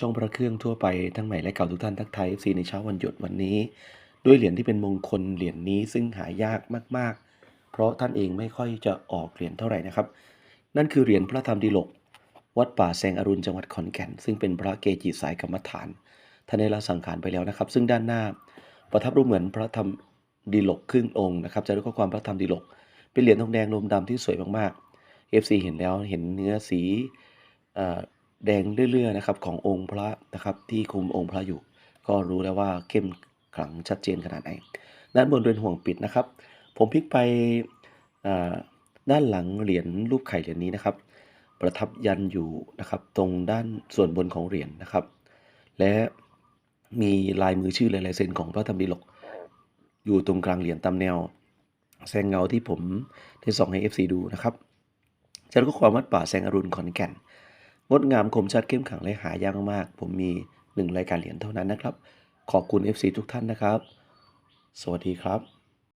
ช่องพระเครื่องทั่วไปทั้งใหม่และเก่าทุกท่านทักทาย FC ในเช้าวันหยุดวันนี้ ด้วยเหรียญที่เป็นมงคลเหรียญนี้ซึ่งหายากมาก ๆ เพราะท่านเองไม่ค่อยจะออกเหรียญเท่าไหร่นะครับ นั่นคือเหรียญพระธรรมดิลก วัดป่าแสงอรุณจังหวัดขอนแก่น ซึ่งเป็นพระเกจิสายกรรมฐานท่านได้ละสังขารไปแล้วนะครับ ซึ่งด้านหน้าประทับรูปเหมือนพระธรรมดิลกครึ่งองค์นะครับจะด้วยข้อความพระธรรมดิลก เป็นเหรียญทองแดงลมดำที่สวยมากๆ FC เห็นแล้วเห็นเนื้อสีเอ่อ แดงเรื่อยๆนะครับขององค์พระนะครับที่คุมองค์พระอยู่ ก็รู้แล้วว่าเข้มขลังชัดเจนขนาดไหนด้านบนเป็นห่วงปิดนะครับ ผมพลิกไปด้านหลังเหรียญรูปไข่เหรียญนี้นะครับ ประทับยันอยู่นะครับ ตรงด้านส่วนบนของเหรียญนะครับ และมีลายมือชื่อและลายเซ็นของพระธรรมดิลก อยู่ตรงกลางเหรียญตามแนวแสงเงาที่ผมได้ส่องให้ FC ดูนะครับจากข้อความวัดป่าแสงอรุณขอนแก่น งดงามคมชัดเข้มขังและหายากมากๆผมมีหนึ่งรายการเหรียญเท่านั้นนะครับ ขอบคุณ FC ทุกท่านนะครับ สวัสดีครับ